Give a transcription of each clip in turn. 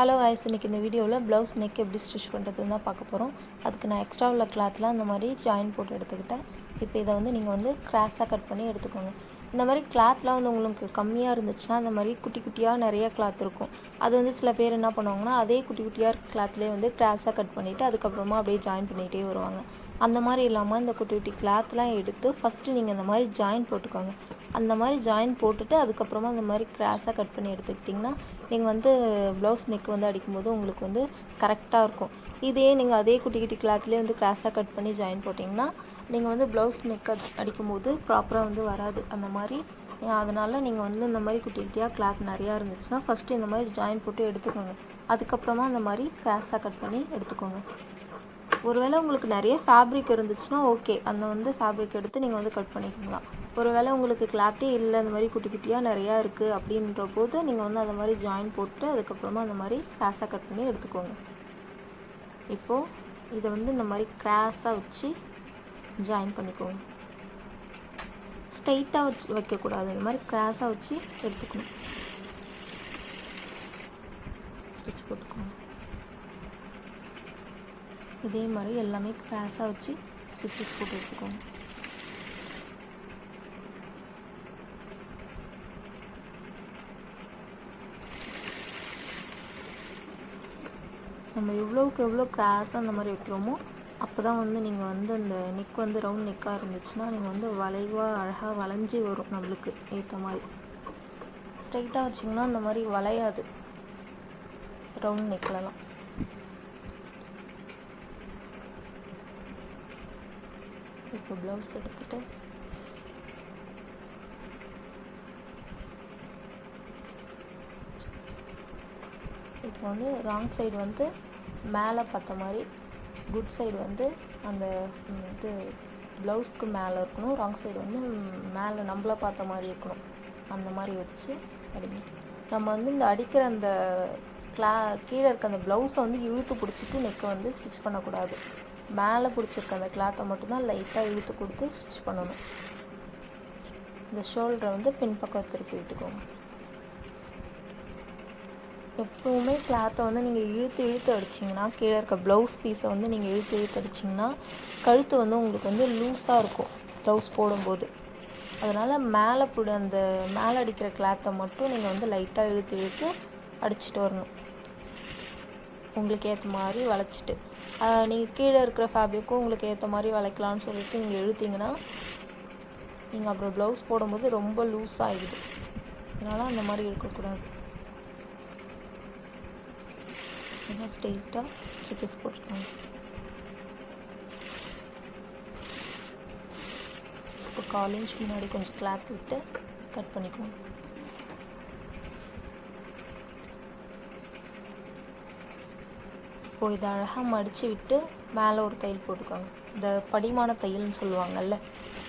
Hello ice இன்றைக்கி இந்த வீடியோவில் ப்ளவுஸ் நெக் எப்படி ஸ்டிச் பண்ணுறதுன்னு தான் பார்க்க போகிறோம் அதுக்கு நான் எக்ஸ்ட்ரா உள்ள கிளாத்தில் அந்த மாதிரி ஜாயின் போட்டு எடுத்துக்கிட்டேன். இப்போ இதை வந்து நீங்கள் வந்து கிராஸாக கட் பண்ணி எடுத்துக்கோங்க. இந்த மாதிரி கிளாத்லாம் வந்து உங்களுக்கு கம்மியாக இருந்துச்சுன்னா அந்த மாதிரி குட்டி குட்டியாக நிறைய கிளாத் இருக்கும். அது வந்து சில பேர் என்ன பண்ணுவாங்கன்னா அதே குட்டி குட்டியாக இருக்க கிளாத்லேயே வந்து கிராஸாக கட் பண்ணிவிட்டு அதுக்கப்புறமா அப்படியே ஜாயின் பண்ணிகிட்டே வருவாங்க. அந்த மாதிரி இல்லாமல் இந்த குட்டி குட்டி கிளாத்லாம் எடுத்து ஃபஸ்ட்டு நீங்கள் இந்த மாதிரி ஜாயின் போட்டுக்கோங்க. அந்த மாதிரி ஜாயின் போட்டுட்டு அதுக்கப்புறமா இந்த மாதிரி கிராஸாக கட் பண்ணி எடுத்துக்கிட்டிங்கன்னா நீங்கள் வந்து ப்ளவுஸ் நெக் வந்து அடிக்கும்போது உங்களுக்கு வந்து கரெக்டாக இருக்கும். இதே நீங்கள் அதே குட்டி குட்டி கிளாத்லேயே வந்து கிராஸாக கட் பண்ணி ஜாயின் போட்டிங்கன்னா நீங்கள் வந்து ப்ளவுஸ் நெக் அடிக்கும்போது ப்ராப்பராக வந்து வராது. அந்த மாதிரி அதனால் நீங்கள் வந்து இந்த மாதிரி குட்டி குட்டியாக கிளாத் நிறையா இருந்துச்சுன்னா ஃபஸ்ட்டு இந்த மாதிரி ஜாயின் போட்டு எடுத்துக்கோங்க. அதுக்கப்புறமா இந்த மாதிரி கிராஸாக கட் பண்ணி எடுத்துக்கோங்க. ஒருவேளை உங்களுக்கு நிறைய ஃபேப்ரிக் இருந்துச்சுன்னா ஓகே அந்த வந்து ஃபேப்ரிக் எடுத்து நீங்கள் வந்து கட் பண்ணிக்கலாம். ஒருவேளை உங்களுக்கு கிளாத்தே இல்லை அந்த மாதிரி குட்டி குட்டியாக நிறையா இருக்குது அப்படின்ற போது நீங்கள் வந்து அந்த மாதிரி ஜாயின் போட்டு அதுக்கப்புறமா அந்த மாதிரி கிராஸாக கட் பண்ணி எடுத்துக்கோங்க. இப்போது இதை வந்து இந்த மாதிரி கிராஸாக வச்சு ஜாயின் பண்ணிக்கோங்க. ஸ்ட்ரைட்டாக வச்சு வைக்கக்கூடாது. இந்த மாதிரி கிராஸாக வச்சு எடுத்துக்கணும் ஸ்டிச் போட்டுக்கோங்க இதே மாதிரி எல்லாமே கிராஸாக வச்சு ஸ்டிச்சஸ் போட்டு வச்சுக்கோங்க. நம்ம எவ்வளோவுக்கு எவ்வளோ கிராஸாக அந்த மாதிரி வைக்கிறோமோ அப்போ தான் வந்து நீங்கள் வந்து அந்த நெக் வந்து ரவுண்ட் நெக்காக இருந்துச்சுன்னா நீங்கள் வந்து வளைவாக அழகாக வளைஞ்சி வரும் நம்மளுக்கு ஏற்ற மாதிரி. ஸ்ட்ரைட்டாக வச்சிங்கன்னா அந்த மாதிரி வளையாது. ரவுண்ட் நெக்லலாம் இப்போ ப்ளவுஸ் எடுத்துகிட்டு இப்போ வந்து ராங் சைடு வந்து மேலே பார்த்த மாதிரி குட் சைடு வந்து அந்த இது ப்ளவுஸ்க்கு மேலே இருக்கணும். ராங் சைடு வந்து மேலே நம்மள பார்த்த மாதிரி இருக்கணும். அந்த மாதிரி வச்சு அடிங்க. நம்ம வந்து இந்த அடிக்கிற அந்த கிளா கீழே இருக்க அந்த ப்ளவுஸை வந்து இழுத்து பிடிச்சிட்டு நெக்கை வந்து ஸ்டிச் பண்ணக்கூடாது. மேலே பிடிச்சிருக்க அந்த கிளாத்தை மட்டும்தான் லைட்டாக இழுத்து கொடுத்து ஸ்டிச் பண்ணணும். இந்த ஷோல்டரை வந்து பின்பக்கம் திருப்பி விட்டுக்கோங்க. எப்பவுமே கிளாத்தை வந்து நீங்கள் இழுத்து இழுத்து அடிச்சிங்கன்னா கீழே இருக்க ப்ளவுஸ் பீஸை வந்து நீங்கள் இழுத்து இழுத்து அடிச்சிங்கன்னா கழுத்து வந்து உங்களுக்கு வந்து லூஸாக இருக்கும் ப்ளவுஸ் போடும்போது. அதனால் மேலே பிடி அந்த மேலே அடிக்கிற கிளாத்தை மட்டும் நீங்கள் வந்து லைட்டாக இழுத்து இழுத்து அடிச்சிட்டு வரணும். உங்களுக்கு ஏற்ற மாதிரி வளைச்சிட்டு நீங்கள் கீழே இருக்கிற ஃபேப்ரிக்கும் உங்களுக்கு ஏற்ற மாதிரி வளைக்கலாம்னு சொல்லிட்டு நீங்கள் இழுத்தீங்கன்னா நீங்கள் அப்புறம் ப்ளவுஸ் போடும்போது ரொம்ப லூஸ் ஆகிடுது அதனால் அந்த மாதிரி இருக்கக்கூடாது. ஸ்ட்ரெயிட்டாக ஸ்டிச்சஸ் போட்டுருக்காங்க இப்போ கால் இன்ச் முன்னாடி கொஞ்சம் கிளாத் விட்டு கட் பண்ணிக்கோங்க. இப்போது இதை அழகாக மடித்து விட்டு மேலே ஒரு தையல் போட்டுக்கோங்க. இந்த படிமான தையல்னு சொல்லுவாங்கல்ல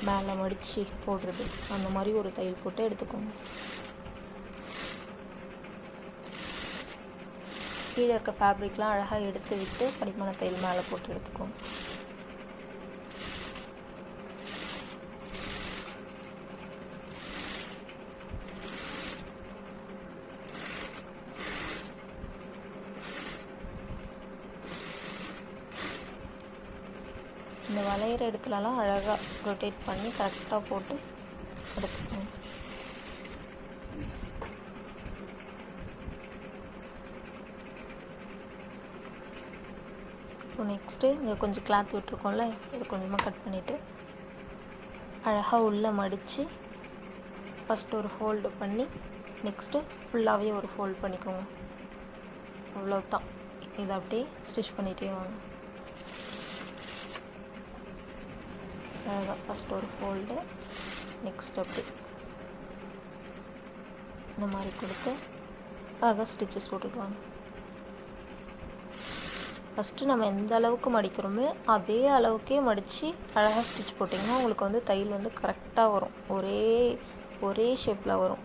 மேலே மடித்து போடுறது. அந்த மாதிரி ஒரு தையல் போட்டு எடுத்துக்கோங்க. கீழே இருக்க ஃபேப்ரிக்லாம் அழகாக எடுத்து விட்டு படிமான தையல் மேலே போட்டு எடுத்துக்கோங்க இந்த வளையிற இடத்துலலாம் அழகாக ரொட்டேட் பண்ணி கரெக்டாக போட்டு எடுத்துக்கணும். இப்போ நெக்ஸ்ட்டு இங்கே கொஞ்சம் கிளாத் விட்டுருக்கோம்ல இதை கொஞ்சமாக கட் பண்ணிவிட்டு அழகாக உள்ளே மடித்து ஃபஸ்ட்டு ஒரு ஃபோல்டு பண்ணி நெக்ஸ்ட்டு ஃபுல்லாகவே ஒரு ஃபோல்ட் பண்ணிக்கோங்க. அவ்வளோதான் இதை அப்படியே ஸ்டிச் பண்ணிகிட்டே வாங்க. அழகாக ஃபஸ்ட் ஒரு ஃபோல்டு நெக்ஸ்ட் அப்படி. இந்த மாதிரி கொடுத்து அழகாக ஸ்டிச்சஸ் போட்டுட்டு வாங்க. ஃபஸ்ட்டு நம்ம எந்த அளவுக்கு மடிக்கிறோமோ அதே அளவுக்கே மடித்து அழகாக ஸ்டிச் போட்டிங்கன்னா உங்களுக்கு வந்து தையல் வந்து கரெக்டாக வரும். ஒரே ஒரே ஷேப்பில் வரும்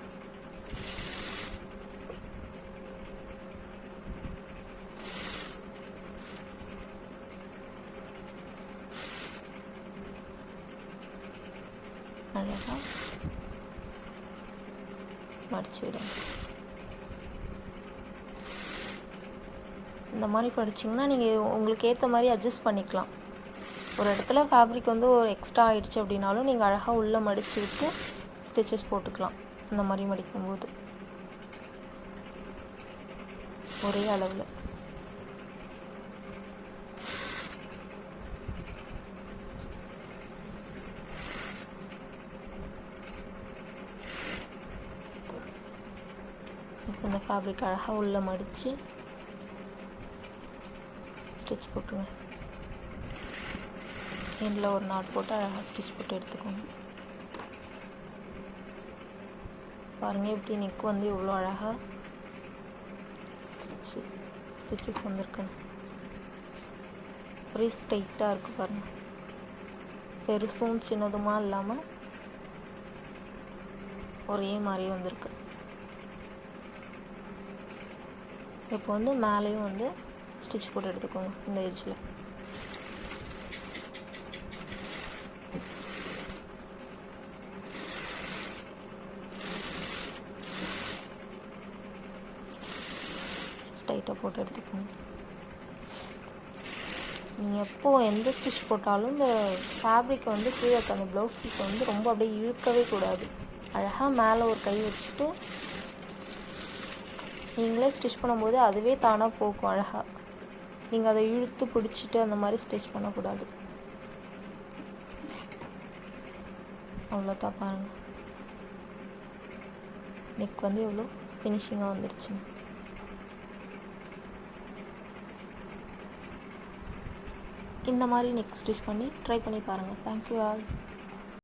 அழகாக மடிச்சு விடுங்க இந்த மாதிரி படிச்சிங்கன்னா நீங்கள் உங்களுக்கு ஏற்ற மாதிரி அட்ஜஸ்ட் பண்ணிக்கலாம். ஒரு இடத்துல ஃபேப்ரிக் வந்து ஒரு எக்ஸ்ட்ரா ஆகிடுச்சு அப்படின்னாலும் நீங்கள் அழகாக உள்ளே மடித்து விட்டு ஸ்டிச்சஸ் போட்டுக்கலாம். இந்த மாதிரி மடிக்கும்போது. ஒரே அளவில் இப்போ இந்த ஃபேப்ரிக் அழகாக உள்ளே மடித்து ஸ்டிச் போட்டுருங்க. எண்டில் ஒரு நாட் போட்டு அழகாக ஸ்டிச் போட்டு எடுத்துக்கோங்க. பாருங்கள் எப்படி நெக் வந்து இவ்வளோ அழகாக ஸ்டிச்சு ஸ்டிச்சஸ் வந்திருக்குங்க ஒரே ஸ்ட்ரைட்டாக இருக்குது பாருங்கள் பெருசும் சின்னதுமா இல்லாமல் ஒரே மாதிரி வந்திருக்கு. இப்போ வந்து மேலேயும் வந்து ஸ்டிச் போட்டு எடுத்துக்கோங்க இந்த ஏஜில் ஸ்ட்ரைட்டாக போட்டு எடுத்துக்கோங்க. நீங்கள் எப்போ எந்த ஸ்டிச் போட்டாலும் இந்த ஃபேப்ரிக்கை வந்து கீழே அந்த ப்ளவுஸ் பீஸை வந்து ரொம்ப அப்படியே இழுக்கவே கூடாது. அழகாக மேலே ஒரு கை வச்சுட்டு நீங்களே ஸ்டிச் பண்ணும்போது அதுவே தானாக போகும் அழகாக நீங்கள் அதை இழுத்து பிடிச்சிட்டு அந்த மாதிரி ஸ்டிச் பண்ணக்கூடாது. அவ்வளோதான் பாருங்கள் நெக் வந்து எவ்வளோ ஃபினிஷிங்காக வந்துருச்சுங்க இந்த மாதிரி நெக் ஸ்டிச் பண்ணி ட்ரை பண்ணி பாருங்கள் தேங்க்யூ ஆல்